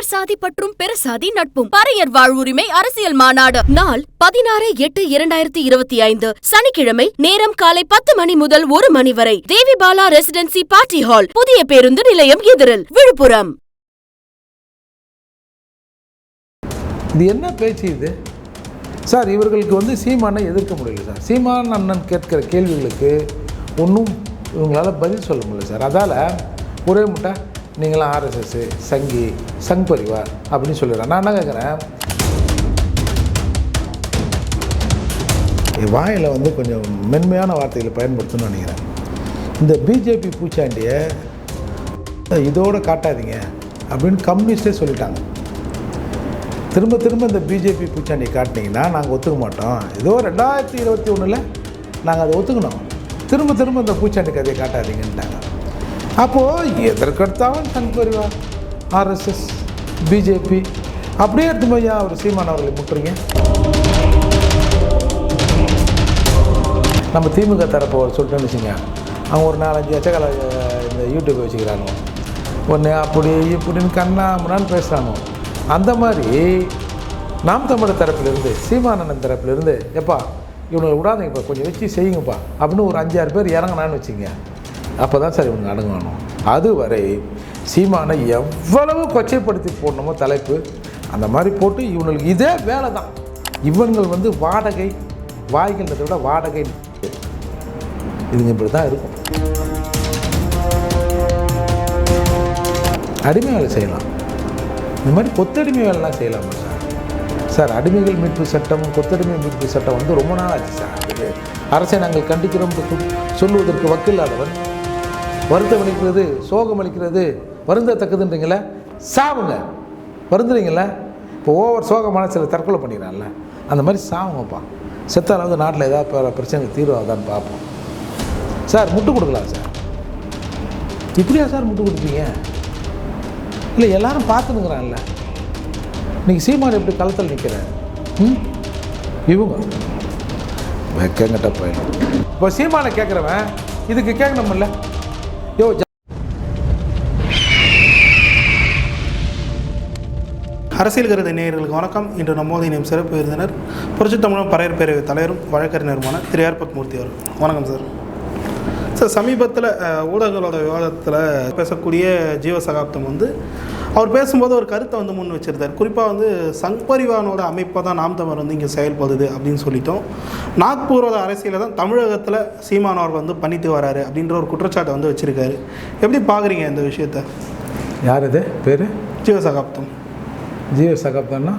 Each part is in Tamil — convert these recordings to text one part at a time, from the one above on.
உயர் சாதி பற்றும் பிற சாதி நட்பும். பறையர் வாழ்வுரிமை அரசியல் மாநாடு. நாள் பதினாறு எட்டு இரண்டாயிரத்தி இருபத்தி ஐந்து. சனிக்கிழமை நேரம் காலை பத்து மணி முதல் ஒரு மணி வரை. Devibala residency party hall. புதிய பேருந்து நிலையம் எதிரில். விழுப்புரம். இது என்ன பேச்சு இது? சார் இவர்களுக்கு வந்து சீமானை எதிர்க்க முடியல சார். சீமான் அண்ணன் கேட்கிற கேள்விகளுக்கு ஒன்றும் இவங்களால் பதில் சொல்ல முடியல சார். அதால் ஒரே முட்டை. நீங்களாம் ஆர்எஸ்எஸ் சங்கி சங் பரிவார் அப்படின்னு சொல்லிடுறேன். நான் என்ன கேட்குறேன்? வாயில் வந்து கொஞ்சம் மென்மையான வார்த்தைகளை பயன்படுத்தணும்னு நினைக்கிறேன். இந்த பிஜேபி பூச்சாண்டியை இதோடு காட்டாதீங்க அப்படின்னு கம்யூனிஸ்டே சொல்லிட்டாங்க. திரும்ப திரும்ப இந்த பிஜேபி பூச்சாண்டியை காட்டினீங்கன்னா நாங்கள் ஒத்துக்க மாட்டோம். ஏதோ ரெண்டாயிரத்தி இருபத்தி ஒன்றில் நாங்கள் அதை ஒத்துக்கணும். திரும்ப திரும்ப இந்த பூச்சாண்டி கதையை காட்டாதீங்கன்ட்டாங்க. அப்போது எதற்கெடுத்தாலும் சங் பரிவார் ஆர்எஸ்எஸ் பிஜேபி அப்படியே எடுத்து போய் அவர் சீமான் அவர்களை முட்டுறீங்க. நம்ம திமுக தரப்பு ஒரு சொல்லிட்டோன்னு வச்சுங்க அவங்க ஒரு நாலஞ்சு எச்சக்கால இந்த யூடியூப் வச்சுக்கிறாங்க. ஒன்று அப்படி இப்படின்னு கண்ணா முன்னான்னு பேசுகிறாங்க அந்த மாதிரி நாம் தமிழர் தரப்பிலிருந்து சீமானந்தன் தரப்பிலிருந்து எப்பா இவனை விடாதீங்கப்பா கொஞ்சம் வச்சு செய்யுங்கப்பா அப்படின்னு ஒரு அஞ்சாறு பேர் இறங்கினான்னு வச்சுங்க அப்போ தான் சார் இவங்க அடங்கணும் அதுவரை சீமானை எவ்வளவு கொச்சைப்படுத்தி போடணுமோ தலைப்பு அந்த மாதிரி போட்டு இவங்களுக்கு இதே வேலை தான் இவங்கள் வந்து வாடகை வாய்கின்றதை விட வாடகை. இதுங்க இப்படி தான் இருக்கும். அடிமை வேலை செய்யலாம். இந்த மாதிரி கொத்தடிமை வேலைலாம் செய்யலாமா சார்? சார் அடிமைகள் மீட்பு சட்டம் கொத்தடிமை மீட்பு சட்டம் வந்து ரொம்ப நாள் ஆச்சு சார் அரசை நாங்கள் கண்டிக்கிறோம் சொல்லுவதற்கு வக்கில்லாதவன் வருத்தம் அளிக்கிறது சோகம் அளிக்கிறது. வருந்தத்தக்கதுன்றீங்களே சாவுங்க. வருந்துறீங்களே இப்போ ஓவர் சோகமான சில தற்கொலை பண்ணிக்கிறான்ல அந்த மாதிரி சாவுங்கப்பா. செத்தாலாவது நாட்டில் ஏதாவது பிர- பிரச்சனைக்கு தீர்வாதான்னு பார்ப்போம். சார் முட்டு கொடுக்கலாம் சார்? இப்படியா சார் முட்டு கொடுப்பீங்க? இல்லை எல்லாரும் பார்த்துனுங்கிறான்ல நீங்கள் சீமான் எப்படி களத்தில் நிற்கிற ம்? இவங்க. வெக்கங்கிட்ட போயிடும் இப்போ சீமானை கேட்குறவன் இதுக்கு கேட்கணும்ல யோ அரசியல் கருத நேயர்களுக்கு வணக்கம். இன்று நம்மோது இணையும் சிறப்பு விருந்தினர் புரட்சி தமிழகம் பறையர் பேரவை தலைவரும் வழக்கறிஞருமான திரு ஆர் பத்மூர்த்தி அவர் வணக்கம் சார். சார் சமீபத்தில் ஊடகங்களோட விவாதத்தில் பேசக்கூடிய ஜீவ சகாப்தம் வந்து அவர் பேசும்போது ஒரு கருத்தை வந்து முன் வச்சிருந்தார். குறிப்பாக வந்து சங் பரிவானோட அமைப்பை தான் நாம் தமிழர் வந்து இங்கே செயல்படுது அப்படின்னு சொல்லிட்டோம். நாக்பூரோட அரசியலை தான் தமிழகத்தில் சீமானவர் வந்து பண்ணிட்டு வராரு அப்படின்ற ஒரு குற்றச்சாட்டை வந்து வச்சுருக்காரு. எப்படி பார்க்குறீங்க இந்த விஷயத்தை? யார் இது? பேர்? ஜீவ சகாப்தம் ஜீவ சகாப்தம்னா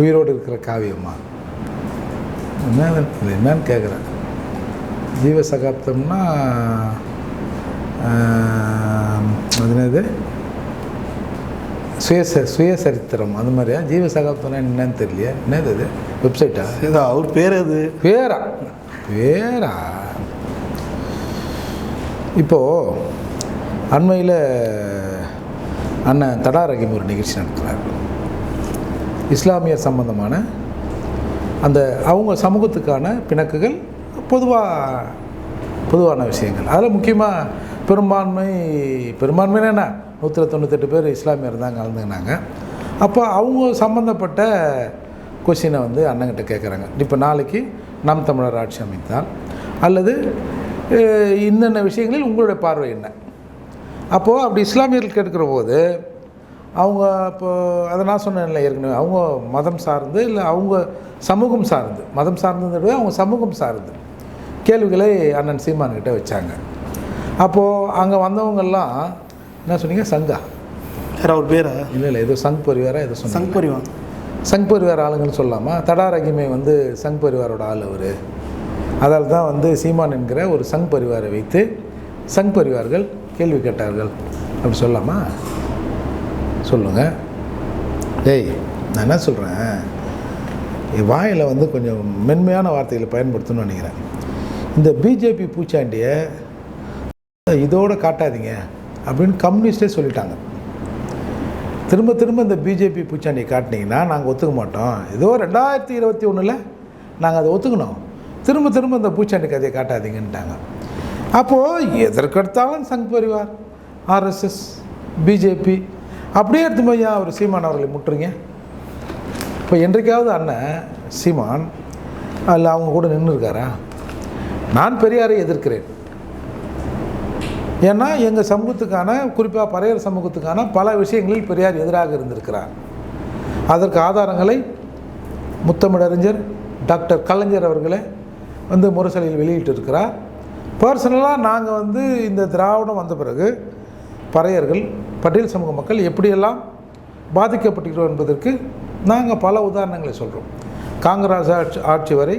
உயிரோடு இருக்கிற காவியமா என்ன இது? என்னன்னு கேட்குறேன் ஜீவ சகாப்தம்னா அது என்னது? சுயச சுயசரித்திரம். அது மாதிரியா? ஜீவ சகாப்தம்னா என்னன்னு தெரியலையே. என்னது அது? வெப்சைட்டா? ஏதோ அவர் பேர் அது. பேரா? பேரா? இப்போது அண்மையில் அண்ணன் தடாரகிம் ஒரு நிகழ்ச்சி நடத்துகிறார் இஸ்லாமியர் சம்பந்தமான அந்த அவங்க சமூகத்துக்கான பிணக்குகள் பொதுவாக பொதுவான விஷயங்கள். அதில் முக்கியமாக பெரும்பான்மை பெரும்பான்மைனா என்ன? நூற்றி தொண்ணூத்தெட்டு பேர் இஸ்லாமியர் தான் கலந்துக்கினாங்க. அப்போ அவங்க சம்மந்தப்பட்ட கொஷினை வந்து அண்ணங்கிட்ட கேட்குறாங்க இப்போ நாளைக்கு நம் தமிழர் ஆட்சி அமைத்தால் அல்லது அஹ், இன்னென்ன விஷயங்களில் உங்களுடைய பார்வை என்ன? அப்போது அப்படி இஸ்லாமியர்கள் கேட்குற போது அவங்க இப்போ அதை நான் சொன்னேன்ல ஏற்கனவே அவங்க மதம் சார்ந்து இல்லை அவங்க சமூகம் சார்ந்து மதம் சார்ந்ததை அவங்க சமூகம் சார்ந்து. கேள்விகளை அண்ணன் சீமான் கிட்ட வச்சாங்க. அப்போது அங்கே வந்தவங்கெல்லாம் என்ன சொன்னீங்க? சங்கா. வேற பேரா? இல்லை இல்லை ஏதோ சங் பரிவாரா ஏதோ சங் பரிவான் சங் பரிவார் ஆளுங்கன்னு சொல்லலாமா தடார் அகிமே வந்து சங் பரிவாரோட ஆள் அவர். அதால் தான் வந்து சீமான் என்கிற ஒரு சங் பரிவாரை வைத்து சங் பரிவார்கள் கேள்வி கேட்டார்கள். அப்படி சொல்லலாமா சொல்லுங்கள் டேய் நான் என்ன சொல்கிறேன் வாயில் வந்து கொஞ்சம் மென்மையான வார்த்தைகளை பயன்படுத்தணும்னு நினைக்கிறேன். இந்த பிஜேபி பூச்சாண்டியை இதோடு காட்டாதீங்க அப்படின்னு கம்யூனிஸ்டே சொல்லிட்டாங்க. திரும்ப திரும்ப இந்த பிஜேபி பூச்சாண்டியை காட்டினீங்கன்னா நாங்கள் ஒத்துக்க மாட்டோம். ஏதோ ரெண்டாயிரத்தி இருபத்தி ஒன்றில் நாங்கள் அதை ஒத்துக்கணும். திரும்ப திரும்ப இந்த பூச்சாண்டி கதையை காட்டாதீங்கன்ட்டாங்க. அப்போது எதற்கெடுத்தாலும் சங் பரிவார் ஆர்எஸ்எஸ் பிஜேபி அப்படியே எடுத்து போய் அவர் சீமான் அவர்களை முட்டுருங்க இப்போ என்றைக்காவது அண்ணன் சீமான் அதில் அவங்க கூட நின்று இருக்காரா நான் பெரியாரை எதிர்க்கிறேன். ஏன்னா எங்கள் சமூகத்துக்கான குறிப்பாக பறையர் சமூகத்துக்கான பல விஷயங்களில் பெரியார் எதிராக இருந்திருக்கிறார். அதற்கு ஆதாரங்களை முத்தமிழறிஞர் டாக்டர் கலைஞர் அவர்களே வந்து முரசொலியில் வெளியிட்டிருக்கிறார். பர்சனலாக நாங்கள் வந்து இந்த திராவிடம் வந்த பிறகு பறையர்கள் பட்டியல் சமூக மக்கள் எப்படியெல்லாம் பாதிக்கப்பட்டிருக்கிறோம் என்பதற்கு நாங்கள் பல உதாரணங்களை சொல்கிறோம் காங்கிரஸ் ஆட்சி ஆட்சி வரை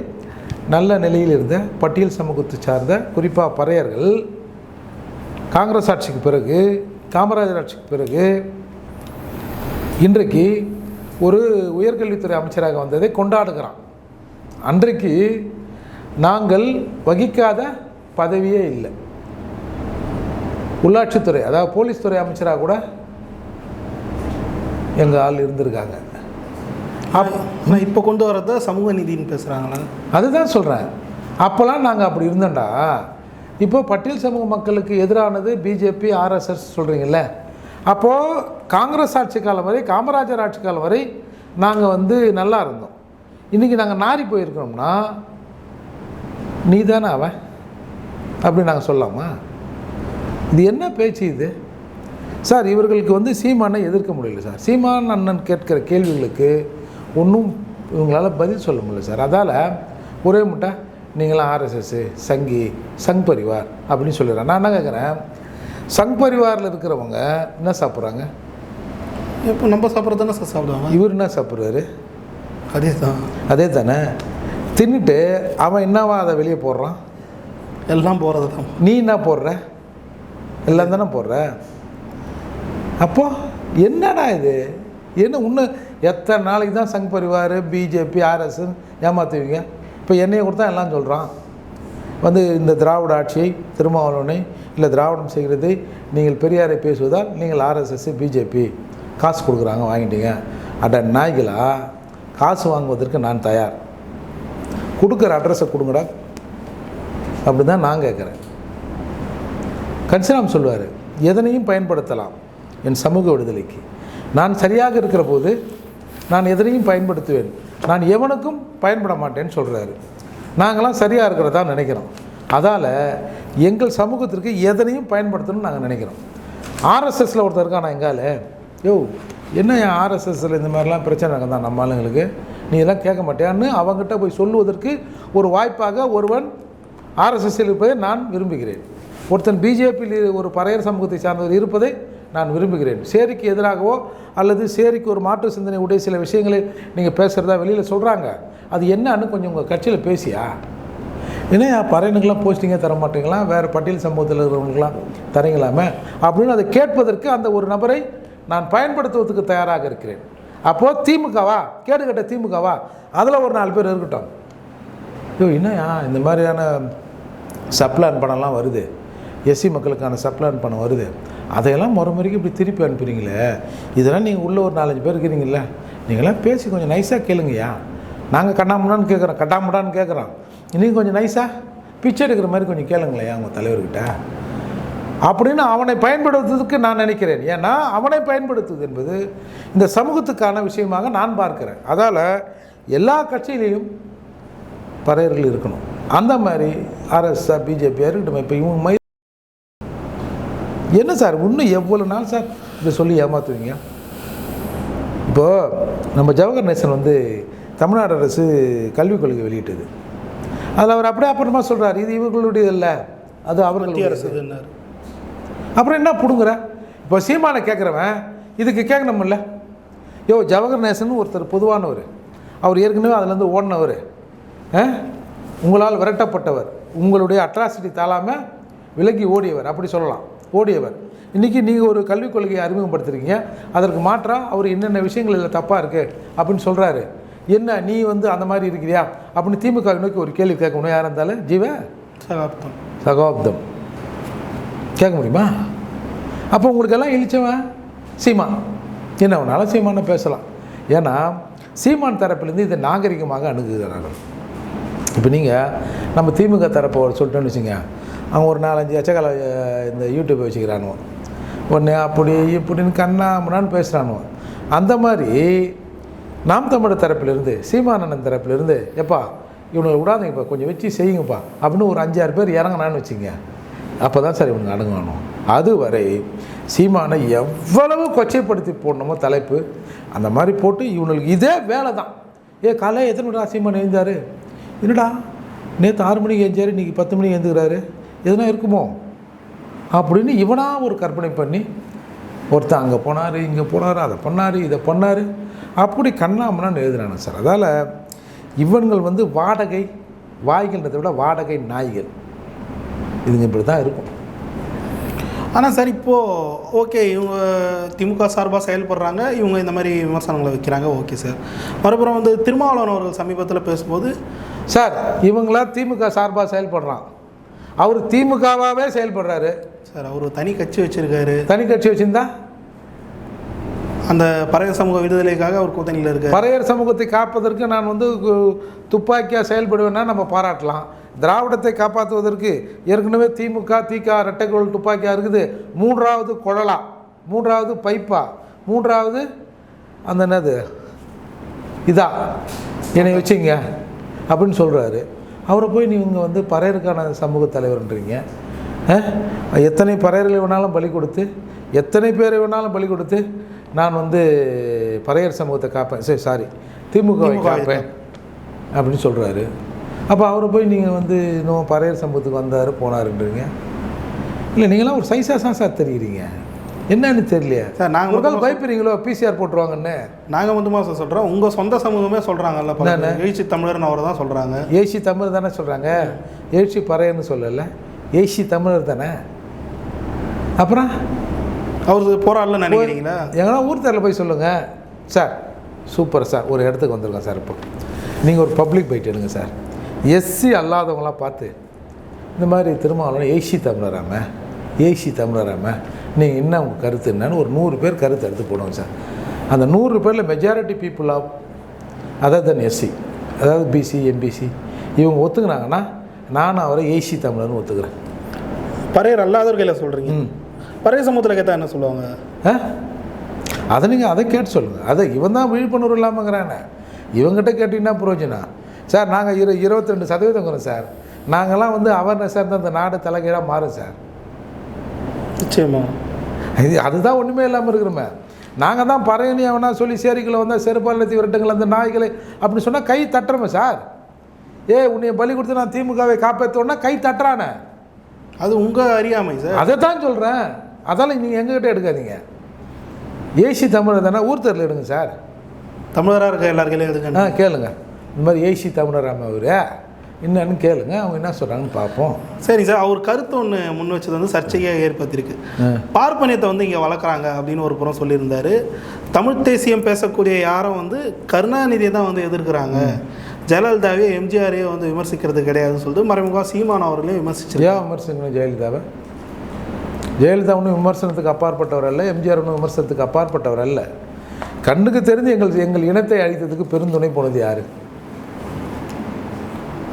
நல்ல நிலையில் இருந்த பட்டியல் சமூகத்தை சார்ந்த குறிப்பாக பறையர்கள் காங்கிரஸ் ஆட்சிக்கு பிறகு காமராஜர் ஆட்சிக்கு பிறகு இன்றைக்கு ஒரு உயர்கல்வித்துறை அமைச்சராக வந்ததை கொண்டாடுகிறான். அன்றைக்கு நாங்கள் வகிக்காத பதவியே இல்லை. உள்ளாட்சித்துறை அதாவது போலீஸ் துறை அமைச்சராக கூட எங்கள் ஆள் இருந்திருக்காங்க. ஆனால் இப்போ கொண்டு வரத சமூக நீதினு பேசுகிறாங்களா அதுதான் சொல்கிறேன் அப்போல்லாம் நாங்கள் அப்படி இருந்தோம்டா. இப்போ பட்டியல் சமூக மக்களுக்கு எதிரானது பிஜேபி ஆர்எஸ்எஸ் சொல்கிறீங்கல்ல அப்போது காங்கிரஸ் ஆட்சி காலம் வரை காமராஜர் ஆட்சி காலம் வரை நாங்கள் வந்து நல்லா இருந்தோம். இன்றைக்கி நாங்கள் நாரி போயிருக்கோம்னா நீ தானே அவன்? அப்படி நாங்கள் சொல்லலாமா இது என்ன பேச்சு இது? சார் இவர்களுக்கு வந்து சீமானை எதிர்க்க முடியல சார். சீமான் அண்ணன் கேட்கிற கேள்விகளுக்கு ஒன்றும் இவங்களால் பதில் சொல்ல முடியல சார். அதால் ஒரே முட்டை நீங்களாம் ஆர்எஸ்எஸ் சங்கி சங் பரிவார் அப்படின்னு சொல்லிடுறேன் நான் என்ன கேட்குறேன்? சங் பரிவாரில் இருக்கிறவங்க என்ன சாப்பிட்றாங்க? இப்போ நம்ம சாப்பிட்றது தானே சார் சாப்பிடுவாங்க? இவர் என்ன சாப்பிட்றாரு? அதே தான் அதே தானே தின்னுட்டு அவன் என்னவா அதை வெளியே போடுறான்? எல்லாம் போகிறது தான் நீ என்ன போடுற? எல்லாம் தானே போடுற? அப்போ என்னடா இது? என்ன இன்னும் எத்தனை நாளைக்கு தான் சங் பரிவார் பிஜேபி ஆர்எஸ் ஏமாத்துவீங்க இப்போ என்னையை கொடுத்தா எல்லாம் சொல்கிறான் வந்து இந்த திராவிட ஆட்சியை திருமாவளவனை இல்லை திராவிடம் செய்கிறது நீங்கள் பெரியாரை பேசுவதால் நீங்கள் ஆர்எஸ்எஸ் பிஜேபி காசு கொடுக்குறாங்க வாங்கிட்டீங்க. அட நாய்களா காசு வாங்குவதற்கு நான் தயார். கொடுக்குற அட்ரஸை கொடுங்கடா. அப்படி தான் நான் கேட்குறேன். கன்சிராம் சொல்லுவார் எதனையும் பயன்படுத்தலாம் என் சமூக விடுதலைக்கு. நான் சரியாக இருக்கிற போது நான் எதனையும் பயன்படுத்துவேன். நான் எவனுக்கும் பயன்பட மாட்டேன்னு சொல்கிறாரு நாங்களாம் சரியாக இருக்கிறதா நினைக்கிறோம். அதால் எங்கள் சமூகத்திற்கு எதனையும் பயன்படுத்தணும்னு நாங்கள் நினைக்கிறோம். ஆர்எஸ்எஸில் ஒருத்தர் இருக்கான் எங்கால? யோ என்ன என் ஆர்எஸ்எஸ்ஸில் இந்த மாதிரிலாம் பிரச்சனை நடக்குதான் நம்ம ஆளுங்களுக்கு? நீ எல்லாம் கேட்க மாட்டியான்னு அவங்ககிட்ட போய் சொல்லுவதற்கு ஒரு வாய்ப்பாக ஒருவன் ஆர்எஸ்எஸ்ஸில் இருப்பதை நான் விரும்புகிறேன். ஒருத்தன் பிஜேபியில் ஒரு பறையர் சமூகத்தை சார்ந்தவர் இருப்பதை நான் விரும்புகிறேன். சேரிக்கு எதிராகவோ அல்லது சேரிக்கு ஒரு மாற்று சிந்தனை உடைய சில விஷயங்களை நீங்கள் பேசுகிறதா வெளியில் சொல்கிறாங்க அது என்னன்னு கொஞ்சம் உங்கள் கட்சியில் பேசியா? என்னையா பறையனுக்கெல்லாம் போஸ்டிங்கே தர மாட்டீங்களா? வேறு பட்டியல் சமூகத்தில் இருக்கிறவங்களுக்கெல்லாம் தரீங்களாமே? அப்படின்னு அதை கேட்பதற்கு அந்த ஒரு நபரை நான் பயன்படுத்துவதற்கு தயாராக இருக்கிறேன். அப்போது திமுகவா கேடுகட்ட திமுகவா அதில் ஒரு நாலு பேர் இருக்கட்டும். ஐயோ என்னையா இந்த மாதிரியான சப்ளான் படம்லாம் வருது? எஸ்சி மக்களுக்கான சப்ளான் பணம் வருது. அதையெல்லாம் முறை முறைக்கு இப்படி திருப்பி அனுப்புறீங்களே? இதெல்லாம் நீங்கள் உள்ளே ஒரு நாலஞ்சு பேர் இருக்கிறீங்கள நீங்களாம் பேசி கொஞ்சம் நைஸாக கேளுங்கய்யா. நாங்கள் கண்ணாமுடான்னு கேட்குறோம் கட்டாமுடான்னு கேட்குறோம் நீங்கள் கொஞ்சம் நைஸாக பிச்சை எடுக்கிற மாதிரி கொஞ்சம் கேளுங்களேன் உங்கள் தலைவர்கிட்ட. அப்படின்னு அவனை பயன்படுத்துவதற்கு நான் நினைக்கிறேன். ஏன்னா அவனை பயன்படுத்துவது என்பது இந்த சமூகத்துக்கான விஷயமாக நான் பார்க்கிறேன். அதால் எல்லா கட்சியிலையும் பறையர்கள் இருக்கணும். அந்த மாதிரி ஆர்எஸ்ஆர் பிஜேபியாக இருக்கட்டும் இப்போ இவங்க என்ன சார் இன்னும் எவ்வளோ நாள் சார்? இதை சொல்லி ஏமாற்றுவீங்க இப்போது நம்ம ஜவஹர் நேசன் வந்து தமிழ்நாடு அரசு கல்விக் கொள்கை வெளியிட்டது. அதில் அவர் அப்படியே அப்புறமா சொல்கிறார் இது இவர்களுடைய இல்லை அது அவர்களுடைய அரசு அப்புறம் என்ன பிடுங்குற? இப்போ சீமானை கேட்குறவன் இதுக்கு கேட்கணுமில்ல யோ ஜவஹர் நேசன் ஒருத்தர் பொதுவானவர். அவர் ஏற்கனவே அதுலேருந்து ஓடினவர். உங்களால் விரட்டப்பட்டவர். உங்களுடைய அட்ராசிட்டி தாழாமல் விலகி ஓடியவர். அப்படி சொல்லலாம். ஓடியவர். இன்றைக்கி நீங்கள் ஒரு கல்விக் கொள்கையை அறிமுகப்படுத்துறீங்க அதற்கு மாற்றா அவர் என்னென்ன விஷயங்கள் இதில் தப்பாக இருக்குது அப்படின்னு சொல்கிறாரு என்ன நீ வந்து அந்த மாதிரி இருக்கிறியா? அப்படின்னு திமுக நோக்கி ஒரு கேள்வி கேட்கணும். யாராக இருந்தாலும். ஜீவ? சகாப்தம். சகாப்தம். கேட்க முடியுமா? அப்போ உங்களுக்கெல்லாம் இழிச்சவன் சீமான். என்ன வேணாலும் சீமானை பேசலாம். ஏன்னா சீமான் தரப்பிலேருந்து இதை நாகரிகமாக அணுகுகிறார்கள். இப்போ நீங்கள் நம்ம திமுக தரப்பை ஒரு சொல்லிட்டோன்னு வச்சுங்க அவன் ஒரு நாலஞ்சு அச்சகால இந்த யூடியூப் வச்சுக்கிறானுவோ. ஒன்று அப்படி இப்படின்னு கண்ணா முன்னான்னு அந்த மாதிரி நாம் தமிழர் தரப்பிலிருந்து சீமானந்தன் தரப்பிலிருந்து எப்பா இவனுக்கு விடாதீங்கப்பா கொஞ்சம் வச்சு செய்யுங்கப்பா அப்படின்னு ஒரு அஞ்சாறு பேர் இறங்கினான்னு வச்சுங்க. அப்போ தான் சார் இவனுக்கு அடங்கணும் அதுவரை சீமானை எவ்வளவு கொச்சைப்படுத்தி போடணுமோ தலைப்பு அந்த மாதிரி போட்டு இவனுக்கு இதே வேலை தான் ஏ காலையில் எத்தனை மணி சீமான் எழுந்தார்? என்னடா நேற்று ஆறு மணிக்கு எழுந்தார் இன்றைக்கி பத்து மணிக்கு எழுந்துக்கிறாரு? எதுனா இருக்குமோ? அப்படின்னு இவனா ஒரு கற்பனை பண்ணி ஒருத்தன் அங்கே போனார் இங்கே போனார் அதை பண்ணார் இதை பண்ணார் அப்படி கண்ணாமண்ணான்னு எழுதுனானு சார். அதால் இவன்கள் வந்து வாடகை வாய்கள்ன்றதை விட வாடகை நாய்கள். இதுங்க இப்படி தான் இருக்கும். ஆனால் சார் இப்போது ஓகே இவங்க திமுக சார்பாக செயல்படுறாங்க இவங்க இந்த மாதிரி விமர்சனங்களை வைக்கிறாங்க ஓகே சார். மறுபுறம் வந்து திருமாவளவன் அவர்கள் சமீபத்தில் பேசும்போது சார் இவங்களா திமுக சார்பாக செயல்படுறான்? அவர் திமுகவாகவே செயல்படுறாரு. சார் அவர் தனி கட்சி வச்சிருக்காரு. தனி கட்சி வச்சிருந்தா? அந்த பழைய சமூக விடுதலைக்காக அவர் கூட்டணியில் இருக்காரு. பறையர் சமூகத்தை காப்பதற்கு நான் வந்து துப்பாக்கியாக செயல்படுவேன்னா நம்ம பாராட்டலாம். திராவிடத்தை காப்பாற்றுவதற்கு ஏற்கனவே திமுக திக ரெட்டைக்குழல் துப்பாக்கியாக இருக்குது. மூன்றாவது குழலா மூன்றாவது பைப்பா மூன்றாவது அந்த என்னது? இதா. என்னை வச்சுங்க. அப்படின்னு சொல்கிறாரு அவரை போய் நீங்கள் வந்து பறையருக்கான சமூக தலைவர்ன்றீங்க? எத்தனை பறையர்களை வேணாலும் பலி கொடுத்து எத்தனை பேரை வேணாலும் பலி கொடுத்து நான் வந்து பறையர் சமூகத்தை காப்பேன். சரி சாரி திமுகவை திமுக காப்பேன் அப்படின்னு சொல்கிறாரு அப்போ அவரை போய் நீங்கள் வந்து இன்னும் பறையர் சமூகத்துக்கு வந்தார் போனாருன்றீங்க. இல்லை நீங்களாம் ஒரு சைஸாக தான் சார் தெரியுறீங்க. என்னன்னு தெரியலையே. சார், நாங்க ஒரு கால் மொத்தமா- பயப்படுறீங்களோ பிசிஆர் போட்டுருவாங்கன்னு. நாங்கள் வந்து மாதம் சொல்கிறோம் உங்கள் சொந்த சமூகமே சொல்கிறாங்கல்ல. எழுச்சி தமிழர்னு அவர் தான் சொல்கிறாங்க ஏசி தமிழ் தானே சொல்கிறாங்க ஏசி பறையர்னு சொல்லலை. ஏசி தமிழர் தானே? அப்புறம்? அவர் போராடல நினைக்கிறீங்களா? எங்கன்னா ஊர் தெருல போய் சொல்லுங்கள் சார் சூப்பர் சார். ஒரு இடத்துக்கு வந்திருக்கோம் சார் இப்போ. நீங்கள் ஒரு பப்ளிக் பைட் எடுங்க சார். எஸ்சி அல்லாதவங்களாம் பார்த்து இந்த மாதிரி திருமாவளவன் ஏசி தமிழராம. ஏசி தமிழராம நீங்கள் என்ன உங்கள் கருத்து என்னன்னு ஒரு நூறு பேர் கருத்து எடுத்து போடுவோம் சார். அந்த நூறு பேரில் majority people of other than SC அதாவது பிசி எம்பிசி இவங்க ஒத்துக்குனாங்கன்னா நானும் அவரை ஏசி தமிழர்னு ஒத்துக்கிறேன். பறையர் அல்லாதவர்களை சொல்கிறீங்க பறைய சமூகத்தில் கேட்டால் என்ன சொல்லுவாங்க? ஆ? அதை நீங்கள் அதை கேட்டு சொல்லுங்கள் அதை இவன் தான் விழிப்புணர்வு இல்லாமங்கிறானே. இவங்ககிட்ட கேட்டிங்கன்னா பிரயோஜனம் சார் நாங்கள் இரு இருபத்தி ரெண்டு சதவீதங்கிறோம் சார். நாங்கள்லாம் வந்து அவேர்னஸாக இருந்தால் அந்த நாடு தலைகீழாக மாறும் சார். நிச்சயமா. இது அதுதான் ஒன்றுமே இல்லாமல் இருக்கிறோமே. நாங்கள் தான் பறையணி அவனா சொல்லி சேரிக்குள்ள வந்தால் செருப்பாலத்தி விரட்டுங்கள் அந்த நாய்களை அப்படி சொன்னால் கை தட்டுறோமே சார். ஏ உன்னைய பலி கொடுத்து நான் திமுகவை காப்பாற்றோன்னா கை தட்டுறானே. அது உங்கள் அறியாமை சார். அதை தான் சொல்கிறேன் அதால் நீங்கள் எங்ககிட்ட எடுக்காதீங்க. ஏசி தமிழர் தானே ஊர் தெருல எடுங்க சார். தமிழராக இருக்க எல்லாருக்கையும் ஆ எதுக்கு கேளுங்க. இந்த மாதிரி ஏசி தமிழராம அவர். என்னன்னு கேளுங்க அவங்க என்ன சொல்கிறாங்கன்னு பார்ப்போம். சரி சார் அவர் கருத்து ஒன்று முன் வச்சது வந்து சர்ச்சையாக ஏற்படுத்தியிருக்கு. பார்ப்பனியத்தை வந்து இங்கே வளர்க்குறாங்க அப்படின்னு ஒரு புறம் சொல்லியிருந்தாரு. தமிழ் தேசியம் பேசக்கூடிய யாரும் வந்து கருணாநிதியை தான் வந்து எதிர்க்கிறாங்க. ஜெயலலிதாவே எம்ஜிஆரையே வந்து விமர்சிக்கிறது கிடையாதுன்னு சொல்லிட்டு மறைமுகமாக சீமான் அவர்களையும் விமர்சிச்சிருக்காங்க ஏன் விமர்சனம் ஜெயலலிதாவை? ஜெயலலிதா ஒன்றும் விமர்சனத்துக்கு அப்பாற்பட்டவர் அல்ல எம்ஜிஆர் ஒன்றும் விமர்சனத்துக்கு அப்பாற்பட்டவர் அல்ல. கண்ணுக்கு தெரிந்து எங்கள் எங்கள் இனத்தை அழித்ததுக்கு பெருந்துணை போனது யார்?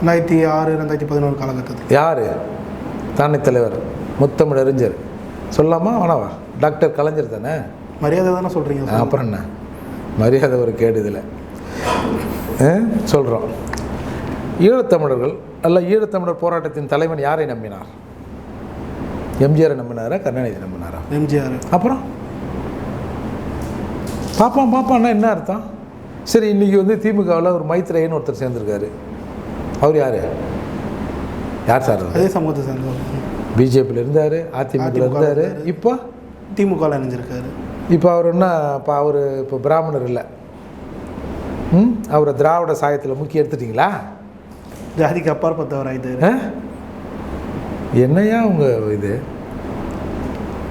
ரெண்டாயிரத்தி ஆறு ரெண்டாயிரத்தி பதினோரு காலகட்டத்தில். யார்? தானே தலைவர் முத்தமிழ் அறிஞர். சொல்லாமா? வேணாவா? டாக்டர் கலைஞர் தானே? மரியாதை தானே சொல்கிறீங்க அப்புறம் என்ன? மரியாதை ஒரு கேடு இதில். சொல்கிறோம் ஈழத்தமிழர்கள் அல்ல ஈழத்தமிழர் போராட்டத்தின் தலைவன் யாரை நம்பினார்? எம்ஜிஆரை நம்பினாரா? கருணாநிதி நம்பினாரா? எம்ஜிஆர். அப்புறம்? பாப்பான் பாப்பான்னா என்ன அர்த்தம்? சரி இன்றைக்கி வந்து திமுகவில் ஒரு மைத்ரேயன் ஒருத்தர் சேர்ந்துருக்காரு. அவர் யார்? யார் சார் அதே சமூகத்தை சேர்ந்தவர் பிஜேபியில் இருந்தார் அதிமுகவில் இருந்தார். இப்போ? திமுகவில் இணைஞ்சிருக்காரு. இப்போ அவர் என்ன இப்போ அவர் இப்போ பிராமணர் இல்லை. ம்? அவரை திராவிட சாயத்தில் முக்கிய எடுத்துட்டிங்களா? ஜாதிக்கு அப்பாற்பட்டவர் ஆயிட்டாரு? என்னையா உங்க இது?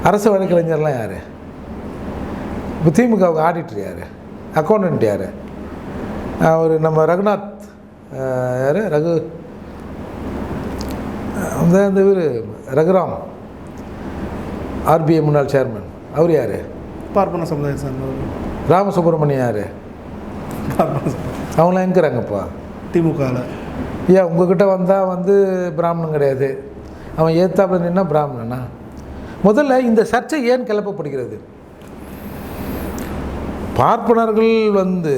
அரசு வழக்கறிஞர்லாம் யார்? இப்போ திமுகவுக்கு ஆடிட்டர் யார்? அக்கௌண்டன்ட் யார்? அவர் நம்ம ரகுநாத் யார்? ரகு. அந்த இந்த இவர் ரகுராம். ஆர்பிஐ முன்னாள் சேர்மன் அவர் யார்? பார்ப்பன சமுதாயம் சேர்ந்தவர் ராமசுப்ரமணியம் யார். அவங்களாம் எங்கிறாங்கப்பா திமுகவில் ஏன் உங்ககிட்ட வந்தால் வந்து பிராமணன் கிடையாது. அவன் ஏத்தாப்புல நின்னா பிராமணனா? முதல்ல இந்த சர்ச்சை ஏன் கிளப்பப்படுகிறது? பார்ப்பனர்கள் வந்து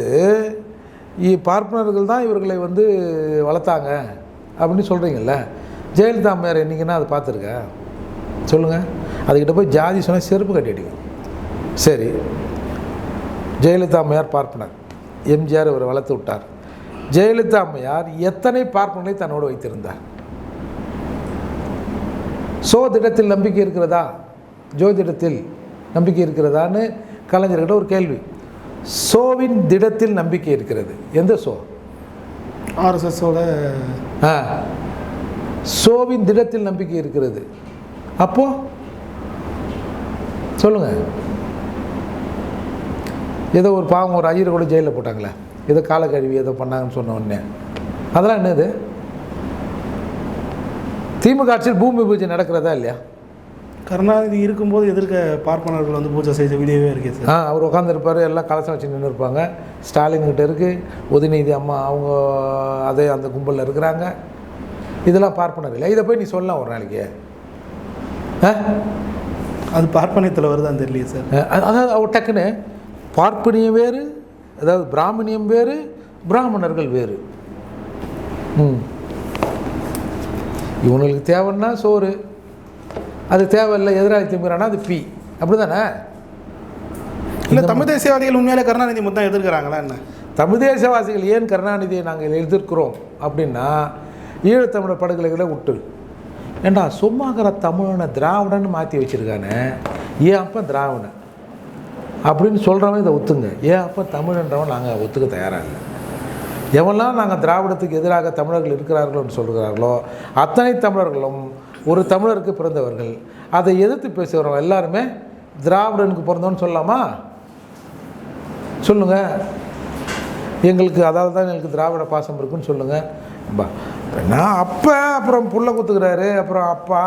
பார்ப்பனர்கள் தான் இவர்களை வந்து வளர்த்தாங்க அப்படின்னு சொல்கிறீங்கல்ல ஜெயலலிதா அம்மையார் என்னைக்குன்னா அதை பார்த்துருக்க? சொல்லுங்கள் அதுக்கிட்ட போய் ஜாதி சொன்னால் செருப்பு கட்டிடுங்க சரி. ஜெயலலிதா அம்மையார் பார்ப்பனர். எம்ஜிஆர் இவரை வளர்த்து விட்டார். ஜெயலலிதா அம்மையார் எத்தனை பார்ப்பனர்களை தன்னோடு வைத்திருந்தார்? சோ திட்டத்தில் நம்பிக்கை இருக்கிறதா? ஜோதிடத்தில் நம்பிக்கை இருக்கிறதான்னு கலைஞர்கிட்ட ஒரு கேள்வி. சோவின் திடத்தில் நம்பிக்கை இருக்கிறது. எந்த சோ? ஆர்எஸ்எஸோட ஆ. சோவின் திடத்தில் நம்பிக்கை இருக்கிறது. அப்போ? சொல்லுங்க. ஏதோ ஒரு பாவம் ஒரு ஐயரை கூட ஜெயிலில் போட்டாங்களே. ஏதோ காலை கழுவி ஏதோ பண்ணாங்கன்னு சொன்ன உடனே. அதெல்லாம் என்னது? திமுக ஆட்சியில் பூமி பூஜை நடக்கிறதா இல்லையா? கருணாநிதி இருக்கும்போது எதிர்க்க பார்ப்பனர்கள் வந்து பூஜை செய்த வீடியோவே இருக்கே சார். ஆ அவர் உட்காந்துருப்பார் எல்லாம் கலசம் வச்சு நின்று இருப்பாங்க ஸ்டாலின் கிட்ட இருக்குது உதயநிதி அம்மா அவங்க அதே அந்த கும்பலில் இருக்கிறாங்க. இதெல்லாம் பார்ப்பனர் இல்லை. இதை போய் நீ சொல்லலாம் ஒரு நாளைக்கு. ஆ? அது பார்ப்பனியத்தில் வருதான்னு தெரியலையே சார். அதாவது அவர் டக்குன்னு பார்ப்பனியம் வேறு அதாவது பிராமணியம் வேறு பிராமணர்கள் வேறு. ம். இவங்களுக்கு தேவைன்னா சோறு. அது தேவையில்லை எதிராளி திமுறானா அது பி. அப்படி தானே இல்லை தமிழ் தேசியவாதிகள் உண்மையிலே கருணாநிதி மொத்தம் எதிர்க்கிறாங்களா என்ன? தமிழ் தேசவாசிகள் ஏன் கருணாநிதியை நாங்கள் எதிர்க்கிறோம் அப்படின்னா ஈழத்தமிழர் படுகொலைகளை விட்டு ஏண்டா சும்மாக்கிற தமிழனை திராவிடன்னு மாற்றி வச்சுருக்கானே? ஏன் அப்போ திராவிடன்? அப்படின்னு சொல்கிறவன் இதை ஒத்துங்க. ஏன் அப்போ தமிழன்றவன் நாங்கள் ஒத்துக்க தயாராக இல்லை? எவெல்லாம் நாங்கள் திராவிடத்துக்கு எதிராக தமிழர்கள் இருக்கிறார்கள்னு சொல்கிறார்களோ அத்தனை தமிழர்களும் ஒரு தமிழருக்கு பிறந்தவர்கள். அதை எதிர்த்து பேசுகிறவங்க எல்லாருமே திராவிடனுக்கு பிறந்தோன்னு சொல்லலாமா? சொல்லுங்கள் எங்களுக்கு அதாவது தான் எங்களுக்கு திராவிட பாசம் இருக்குன்னு சொல்லுங்கள் நான் அப்பா அப்புறம் புள்ள குத்துக்கிறாரு அப்புறம் அப்பா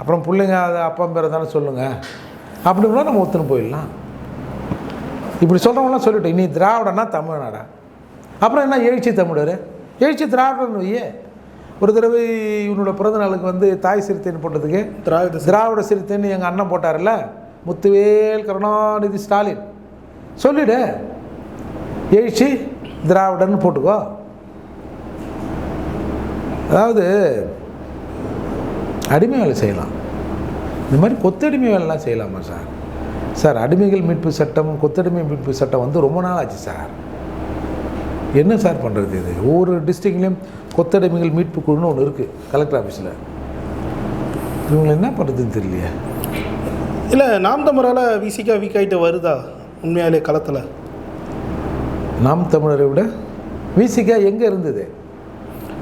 அப்புறம் பிள்ளைங்க அது அப்பா பேர் தானே சொல்லுங்கள் அப்படின்னா நம்ம ஒத்துன்னு போயிடலாம். இப்படி சொல்கிறவங்களாம் சொல்லிட்டோம் இனி திராவிடன்னா தமிழ்நாடா? அப்புறம் என்ன எழுச்சி தமிழர்? எழுச்சி திராவிடன்னு வையே ஒரு தடவை இவனோட பிறந்த நாளுக்கு வந்து தாய் சிறுத்தைன்னு போட்டதுக்கு திராவிட திராவிட சிறுத்தைன்னு எங்கள் அண்ணன் போட்டார்ல முத்துவேல் கருணாநிதி ஸ்டாலின். சொல்லிடு. எழுச்சி திராவிடன்னு போட்டுக்கோ. அதாவது அடிமை வேலை செய்யலாம். இந்த மாதிரி கொத்தடிமை வேலைலாம் செய்யலாமா சார்? சார் அடிமைகள் மீட்பு சட்டம் கொத்தடிமை மீட்பு சட்டம் வந்து ரொம்ப நாள் ஆச்சு சார். என்ன சார் பண்ணுறது இது? ஒவ்வொரு டிஸ்ட்ரிக்ட்லேயும் கொத்தடிமைகள் மீட்பு குழுன்னு ஒன்று இருக்குது கலெக்டர் ஆஃபீஸில் இவங்களை என்ன பண்ணுறதுன்னு தெரியலையே. இல்லை நாம் தமிழரால் விசிக்கா வீக் ஆகிட்டு வருதா? உண்மையாலே களத்தில். நாம் தமிழரை விட விசிகா எங்கே இருந்தது?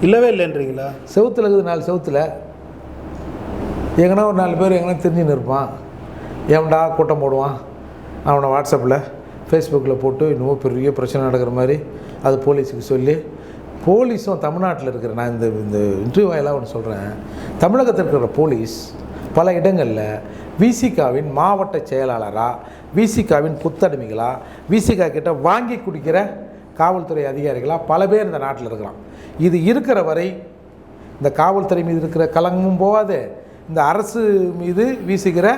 இல்லவே இல்லைன்றீங்களா? செவுத்துல இருக்குது நாலு செவுத்துல. எங்கன்னா ஒரு நாலு பேர் எங்கன்னா தெரிஞ்சுன்னு இருப்பான். எவன்டா கூட்டம் போடுவான்? அவனை வாட்ஸ்அப்பில் ஃபேஸ்புக்கில் போட்டு இன்னமும் பெரிய பிரச்சனை நடக்கிற மாதிரி அது போலீஸுக்கு சொல்லி போலீஸும் தமிழ்நாட்டில் இருக்கிற நான் இந்த இந்த இன்டர்வியூ வாயிலாக ஒன்று சொல்கிறேன் தமிழகத்தில் இருக்கிற போலீஸ் பல இடங்களில் விசிகாவின் மாவட்ட செயலாளராக விசிகாவின் புத்தடிமைகளா விசிகா கிட்ட வாங்கி குடிக்கிற காவல்துறை அதிகாரிகளாக பல பேர் இந்த நாட்டில் இருக்கிறான். இது இருக்கிற வரை இந்த காவல்துறை மீது இருக்கிற கலங்கமும் போகாது. இந்த அரசு மீது வீசுகிற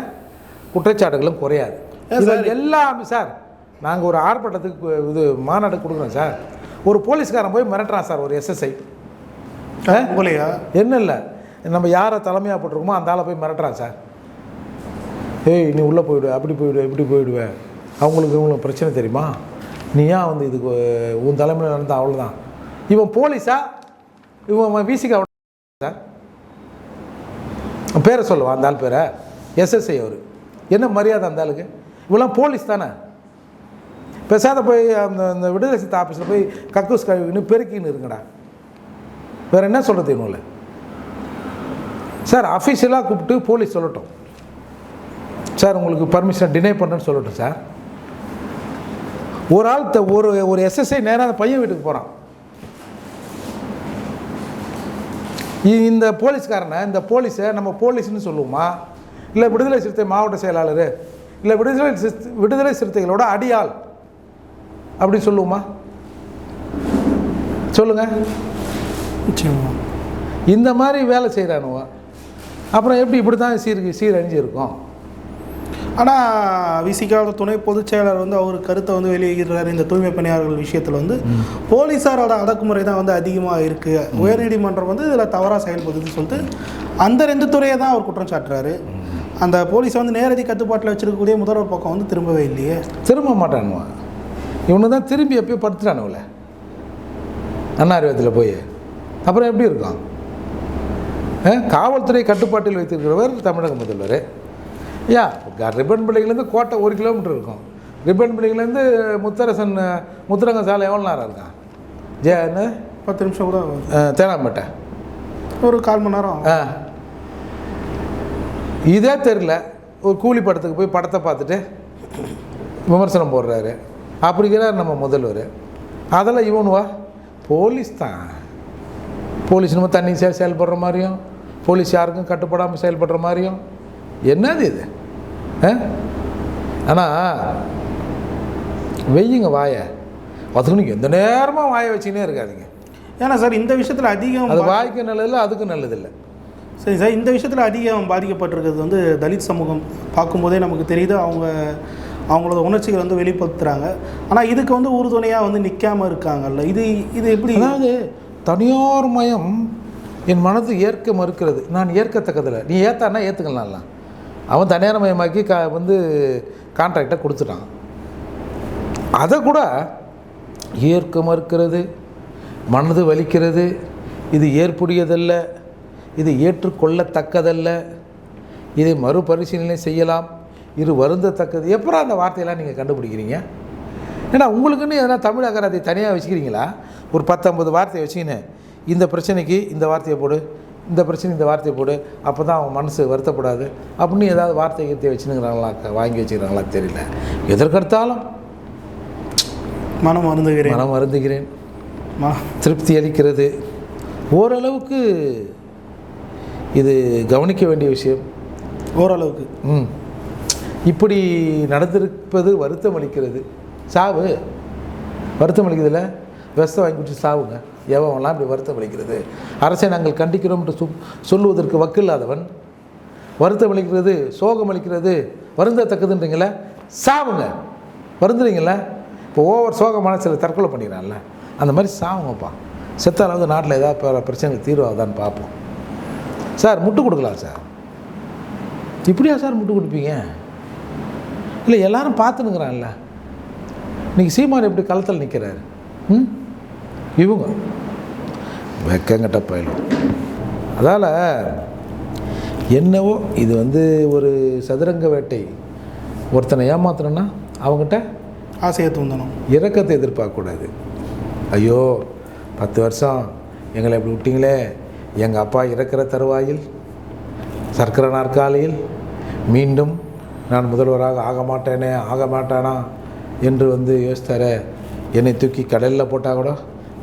குற்றச்சாட்டுகளும் குறையாது? எல்லாமே சார் நாங்கள் ஒரு ஆர்ப்பாட்டத்துக்கு இது மாநாடு கொடுக்குறோம் சார். ஒரு போலீஸ்காரன் போய் மிரட்டுறான் சார் ஒரு எஸ்எஸ்ஐ உங்களையா? என்ன இல்லை. நம்ம யாரை தலைமையாக போட்டிருக்கோமோ அந்த ஆளை போய் மிரட்டுறான் சார். ஏய் நீ உள்ளே போயிடுவ அப்படி போயிடுவ இப்படி போயிடுவ. அவங்களுக்கு இவங்களுக்கு பிரச்சனை தெரியுமா? நீ ஏன் வந்து இதுக்கு உன் தலைமையில் நடந்த அவ்வளோதான் இவன் போலீஸா? இவன் விசிகா சார்? அவன் பேரை சொல்லுவான் அந்த ஆள் பேரை? எஸ்எஸ்ஐ அவர். என்ன மரியாதை அந்த ஆளுக்கு? இவெல்லாம் போலீஸ் தானே? பேசாத போய் அந்த அந்த விடுதலை சித்த ஆஃபீஸில் போய் கக்கூஸ் கழுவின்னு பெருக்கின்னு இருங்கடா. வேறு என்ன சொல்கிறது இவங்கள சார் அஃபீஷியலாக கூப்பிட்டு போலீஸ் சொல்லட்டும். சார் உங்களுக்கு பர்மிஷன் டினை பண்ணுறேன்னு சொல்லட்டும் சார். ஒரு ஆள் த- ஒரு ஒரு எஸ்எஸ்ஐ நேராக அந்த பையன் வீட்டுக்கு போகிறான் இந்த போலீஸ்காரனை இந்த போலீஸை நம்ம போலீஸ்னு சொல்லுவோமா? இல்லை விடுதலை சிறுத்தை மாவட்ட செயலாளர்? இல்லை விடுதலை சிறுத்தை விடுதலை சிறுத்தைகளோட அடியாள்? அப்படி சொல்லுவோமா? சொல்லுங்கள் நிச்சயமா. இந்த மாதிரி வேலை செய்கிறானுவ அப்புறம் எப்படி இப்படி தான் சீர் சீரழிஞ்சு இருக்கும் ஆனால் விசிகாவோட துணை பொதுச் செயலாளர் வந்து அவர் கருத்தை வந்து வெளியிடுறாரு. இந்த தூய்மை பணியாளர்கள் விஷயத்தில் வந்து போலீஸாரோட அடக்குமுறை தான் வந்து அதிகமாக இருக்குது உயர்நீதிமன்றம் வந்து இதில் தவறாக செயல்படுதுன்னு சொல்லிட்டு அந்த ரெண்டு துறையை தான் அவர் குற்றம் சாட்டுறாரு. அந்த போலீஸை வந்து நேரடி கட்டுப்பாட்டில் வச்சிருக்கக்கூடிய முதல்வர் பக்கம் வந்து திரும்பவே இல்லையே. திரும்ப மாட்டானுவான் இவனு தான் திரும்பி எப்பயோ படுத்துட்டானுங்கள அண்ணாரிவத்தில் போய். அப்புறம் எப்படி இருக்கும்? காவல்துறை கட்டுப்பாட்டில் வைத்திருக்கிறவர் தமிழக முதல்வர். யா ரிப்பன் பிள்ளைகள்லேருந்து கோட்டை ஒரு கிலோமீட்டர் இருக்கும். ரிப்பன் பிள்ளைகள்லேருந்து முத்தரசன் முத்துரங்க சாலை எவ்வளோ நேரம் இருக்கான் ஜேன்னு பத்து நிமிஷம் கூட தேனாம்பேட்டை. ஒரு கால் மணி நேரம் ஆ. இதே தெரில ஒரு கூலி படத்துக்கு போய் படத்தை பார்த்துட்டு விமர்சனம் போடுறாரு. அப்படிங்கிறார் நம்ம முதல்வர். அதெல்லாம் இவனுவா போலீஸ் தான். போலீஸ் நம்ம தண்ணி செயல்படுற மாதிரியும் போலீஸ் யாருக்கும் கட்டுப்படாமல் செயல்படுற மாதிரியும். என்னது இது? ஆனால் வெய்யுங்க வாயை. அதுக்கு எந்த நேரமாக வாயை வச்சுக்கினே இருக்காதீங்க. ஏன்னா சார் இந்த விஷயத்தில் அதிகம் அது வாய்க்கு நல்லதில்லை அதுக்கும் நல்லதில்லை. சரி சார் இந்த விஷயத்தில் அதிகம் பாதிக்கப்பட்டிருக்கிறது வந்து தலித் சமூகம். பார்க்கும்போதே நமக்கு தெரியுது அவங்க அவங்களோட உணர்ச்சிகள் வந்து வெளிப்படுத்துகிறாங்க ஆனால் இதுக்கு வந்து உறுதுணையாக வந்து நிற்காமல் இருக்காங்கல்ல. இது இது எப்படி? அதாவது தனியார் மயம் என் மனது ஏற்க மறுக்கிறது. நான் ஏற்கத்தக்கதில்லை. நீ ஏற்றானா ஏற்றுக்கலாம்ல அவன் தனியார் மயமாக்கி கா வந்து கான்ட்ராக்டை கொடுத்துட்டான். அதை கூட ஏற்க மறுக்கிறது மனது வலிக்கிறது இது ஏற்புடையதல்ல இது ஏற்றுக்கொள்ளத்தக்கதல்ல இதை மறுபரிசீலனை செய்யலாம். இது வருந்தத்தக்கது. எப்பறம் அந்த வார்த்தையெல்லாம் நீங்கள் கண்டுபிடிக்கிறீங்க? ஏன்னா உங்களுக்குன்னு எதனா தமிழ் அகராதி தனியாக வச்சுக்கிறீங்களா? ஒரு பத்தொம்பது வார்த்தையை வச்சுக்கின்னு இந்த பிரச்சனைக்கு இந்த வார்த்தையை போடு இந்த பிரச்சனை இந்த வார்த்தையை போடு அப்போ தான் அவன் மனசு வருத்தப்படாது. அப்படின்னு ஏதாவது வார்த்தை கீர்த்தியை வச்சுனுங்கிறாங்களா வாங்கி வச்சுக்கிறாங்களா? தெரியல. எதற்கெடுத்தாலும். மனம் அருந்துகிறேன் மனம் வருந்துகிறேன். திருப்தி அளிக்கிறது. ஓரளவுக்கு இது கவனிக்க வேண்டிய விஷயம். ஓரளவுக்கு. ம். இப்படி நடந்திருப்பது வருத்தம் அளிக்கிறது. சாவு? வருத்தம் அளிக்கிறதுல விஷத்தை வாங்கி குடிச்சு சாவுங்க. எவன்லாம் இப்படி வருத்தம் அளிக்கிறது? அரசை நாங்கள் கண்டிக்கிறோம் என்று சொல் சொல்லுவதற்கு வக்கில்லாதவன் வருத்தம் அளிக்கிறது சோகம் அளிக்கிறது வருந்தத்தக்கதுன்றீங்களே சாவுங்க. வருந்துறீங்கள இப்போ ஓவர் சோகமான சில தற்கொலை பண்ணிக்கிறான்ல அந்த மாதிரி சாவுங்கப்பா. செத்தாலாவது நாட்டில் ஏதாவது பிர- தீர்வாகுதான்னு பார்ப்போம். சார் முட்டு கொடுக்கலாம் சார்? இப்படியா சார் முட்டு கொடுப்பீங்க? இல்லை எல்லாரும் பார்த்துனுங்கிறான்ல. இன்னைக்கு சீமான் எப்படி களத்தில் நிற்கிறாரு? ம்? இவங்க. வெக்கங்கட்ட பயிலும் அதால் என்னவோ இது வந்து ஒரு சதுரங்க வேட்டை. ஒருத்தனை ஏமாத்தணும்னா அவங்ககிட்ட ஆசையை தூண்டணும். இரக்கத்தை எதிர்பார்க்கக்கூடாது. ஐயோ பத்து வருஷம் எங்களை இப்படி விட்டீங்களே. எங்கள் அப்பா இறக்கிற தருவாயில் சர்க்கரை நாற்காலியில் மீண்டும் நான் முதல்வராக ஆக மாட்டேனே ஆக மாட்டானா? என்று வந்து யோசித்தாரே என்னை தூக்கி கடலில் போட்டால் கூட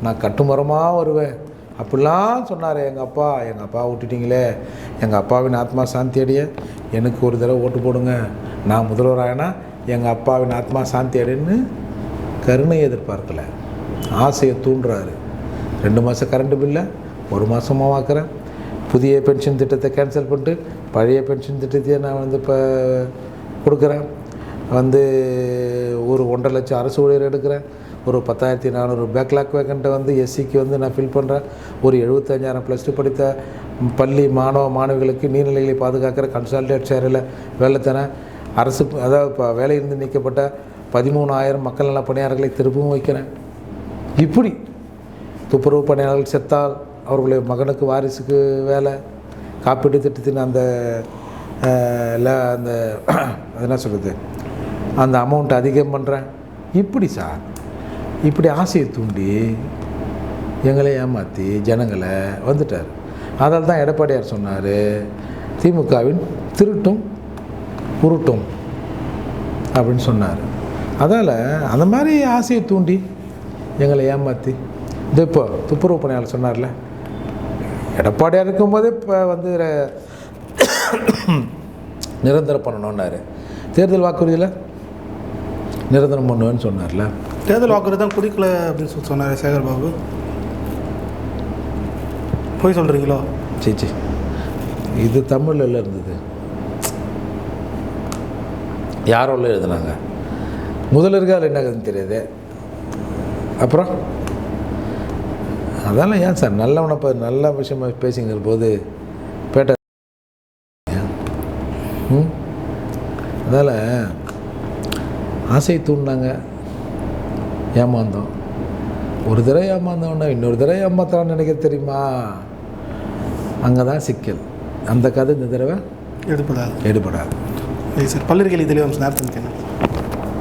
நான் கட்டுமரமாக வருவேன். அப்படிலாம் சொன்னார் எங்கள் அப்பா. எங்கள் அப்பா விட்டுட்டீங்களே எங்கள் அப்பாவின் ஆத்மா சாந்தி அடைய எனக்கு ஒரு தடவை ஓட்டு போடுங்க. நான் முதல்வராகனா எங்கள் அப்பாவின் ஆத்மா சாந்தி அடைன்னு கருணை எதிர்பார்க்கல. ஆசையை தூண்டுறாரு. ரெண்டு மாதம் கரண்ட் பில்லை ஒரு மாதமாக வாக்குறேன் புதிய பென்ஷன் திட்டத்தை கேன்சல் பண்ணிட்டு பழைய பென்ஷன் திட்டத்தையே நான் வந்து இப்போ கொடுக்குறேன். வந்து ஒரு ஒன்றரை லட்சம் அரசு ஊழியர் எடுக்கிறேன். ஒரு பத்தாயிரத்தி நானூறு பேக்லாக் வேக்கண்ட்டை வந்து எஸ்சிக்கு வந்து நான் ஃபில் பண்ணுறேன் ஒரு எழுபத்தஞ்சாயிரம் ப்ளஸ் டூ படித்த பள்ளி மாணவ மாணவிகளுக்கு நீர்நிலைகளை பாதுகாக்கிற கன்சால்டேட் சேரில் வேலை தரேன். அரசு அதாவது இப்போ வேலையிலிருந்து நீக்கப்பட்ட பதிமூணாயிரம் மக்கள் நல பணியாளர்களை திரும்பவும் வைக்கிறேன். இப்படி துப்புரவு பணியாளர்கள் செத்தால் அவர்களுடைய மகனுக்கு வாரிசுக்கு வேலை. காப்பீட்டு திட்டத்தின் அந்த அந்த அது என்ன சொல்கிறது அந்த அமௌண்ட் அதிகம் பண்ணுறேன் இப்படி சார் இப்படி ஆசையை தூண்டி எங்களை ஏமாற்றி ஜனங்களை வந்துட்டார். அதால் தான் எடப்பாடியார் சொன்னார் திமுகவின் திருட்டும் உருட்டும் அப்படின்னு சொன்னார். அதால் அந்த மாதிரி ஆசையை தூண்டி எங்களை ஏமாற்றி இது இப்போ துப்புரவு பணியாளர் சொன்னார்ல எடப்பாடியார் இருக்கும்போதே இப்போ வந்து நிரந்தரம் பண்ணணுன்னாரு தேர்தல் வாக்குறுதியில் நிரந்தரம் பண்ணுவேன்னு சொன்னார்ல. தேர்தல் வாக்குறுதி தான் குடிக்கல அப்படின்னு சொல்லி சொன்னார் சேகர் பாபு போய் சொல்கிறீங்களோ சீச்சி இது தமிழில் இருந்தது. யாரோல எழுதுனாங்க? முதல்ல இருக்கா அதில் என்ன கதைன்னு தெரியாது. அப்புறம்? அதெல்லாம் ஏன் சார்? நல்லவனை நல்ல விஷயமா பேசிங்கிற போது பேட்டை ம் அதால் ஆசை தூண்டினாங்க. ஏமாந்தோம். ஒரு தடவை ஏமாந்தவொன்னே இன்னொரு தடவை ஏமாத்தலாம்னு நினைக்க தெரியுமா? அங்கே தான் சிக்கல். அந்த கதை இந்த தடவை எடுப்படாது எடுபடாது. சரி பல்லிருக்கல் இதில் நேரத்தில்